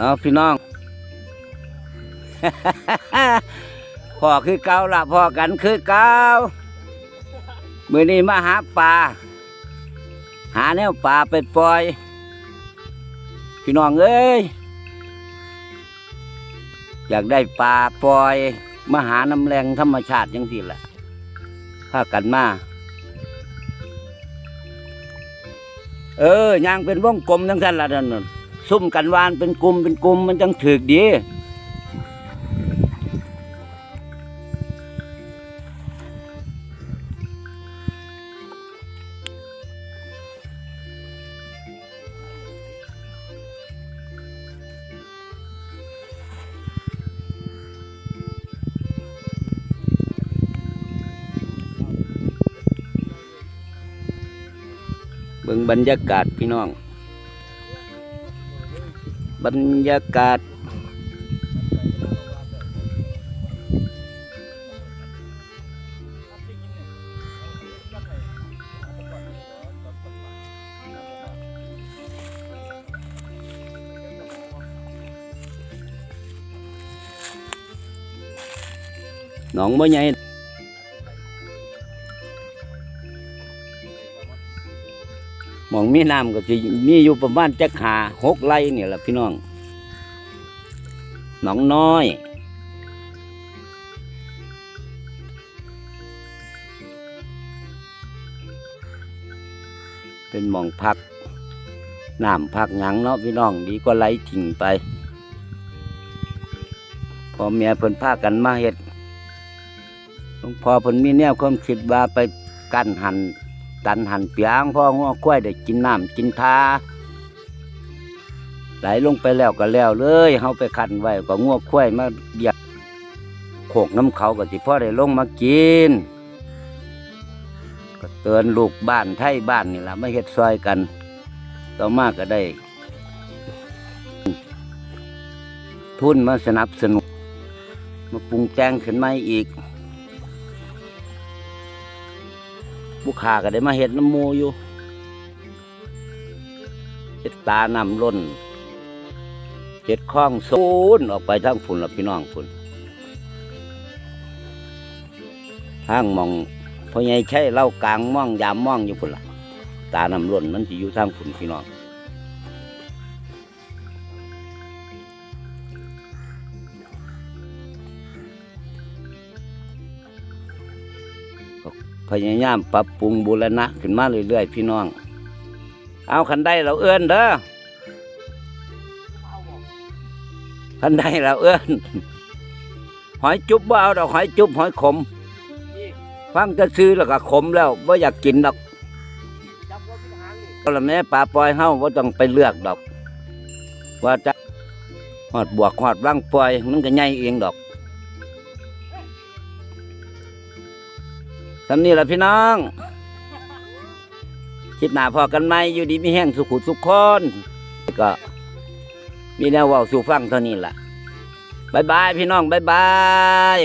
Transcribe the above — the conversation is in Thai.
เอาพี่น้อง พ่อคือเก่าละพ่อกันคือเก่ามือนี้มาหาปลา หาแนวปลาไปปล่อย พี่น้องเอ้ย อยากได้ปลาปล่อยมาหาน้ำแรงธรรมชาติยังสิละพากันมาเออย่างเป็นวงกลมทั้งท่านละนั่น ซุ่มกันวานเป็นกลุ่มเป็นกลุ่มมันจังถือดีเบิ่งบรรยากาศพี่น้อง บรรยากาศหนอ มองมีน้ำก็สิมีอยู่ประมาณจักหาหกไร่นี่แหละพี่น้อง หนองน้อย เป็นหมองพักน้ำพักหยังเนาะพี่น้องดีกว่าไหลทิ้งไป พอเมียเพิ่นพากันมาเฮ็ดหลวงพ่อเพิ่นมีแนวความคิดว่าไปกั้นหัน ตันหันเปียงพ่อง้อกล้วยได้กินน้ำกินทาไหลลงไปแล้วก็แล้วเลยเฮาไปขันไว้ก็ง้อกล้วยมาเบียดโขกน้ำเขาก็สิพ่อได้ลงมากิน ก็เตือนลูกบ้านไทยบ้านนี่ล่ะมาเฮ็ดซอยกัน ต่อมาก็ได้ ทุนมาสนับสนุนมาปรุงแต่งขึ้นมาอีก บุคาก็ได้มาเห็ดน้ำมูอยู่เห็ดตาน้ำล้นเห็ดคล้องซูนออกไปทางฝุ่นละพี่น้องฝุ่นทางมองพอใหญ่ใช่เล่ากลางม่องยามม่องอยู่ฝุ่นละตาน้ำล้นมันสิอยู่ทางฝุ่นพี่น้อง พยายามปรับปรุงบูรณะขึ้นมาเรื่อยๆพี่น้อง เอาคันได้เราเอื้อนเด้อคันได้เราเอื้อนหอยจุบบ่เอาดอกหอยจุบหอยขม ฟังจะซื้อแล้วก็ขมแล้วว่าอยากกินดอกก็ละแม่ปลาปล่อยเฮาว่าต้องไปเลือกดอก ว่าจะหอดบวกหอดร่างปล่อยมันก็ใหญ่เองดอก ทำนี่แหละพี่น้อง คิดหนาพอกันไหมอยู่ดีมีแห้งสุขุสุขคนก็ มีแนวว่าสู่ฟังเท่านี้ล่ะบายบายพี่น้องบายบาย